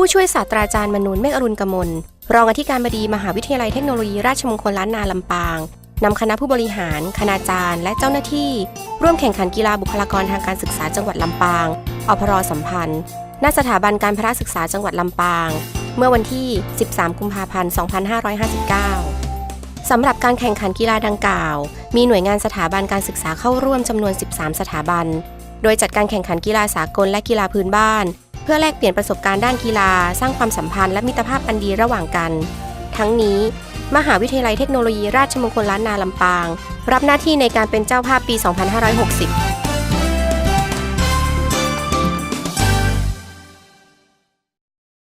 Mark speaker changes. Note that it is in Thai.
Speaker 1: ผู้ช่วยศาสตราจารย์มนูนเมฆอรุณกมล รองอธิการบดีมหาวิทยาลัยเทคโนโลยีราชมงคลล้านนาลำปางนำคณะผู้บริหาร คณาจารย์ และเจ้าหน้าที่ ร่วมแข่งขันกีฬาบุคลากรทางการศึกษาจังหวัดลำปางอพรสัมพันธ์ ณ สถาบันการพระศึกษาจังหวัดลำปาง เมื่อวันที่ 13 กุมภาพันธ์ 2559 สำหรับการแข่งขันกีฬาดังกล่าว มีหน่วยงานสถาบันการศึกษาเข้าร่วมจำนวน 13 สถาบัน โดยจัดการแข่งขันกีฬาสากลและกีฬาพื้นบ้าน เพื่อแลกเปลี่ยนประสบการณ์ด้านกีฬา สร้างความสัมพันธ์และมิตรภาพอันดีระหว่างกัน ทั้งนี้ มหาวิทยาลัยเทคโนโลยีราชมงคลล้านนาลำปาง รับหน้าที่ในการเป็นเจ้าภาพปี 2560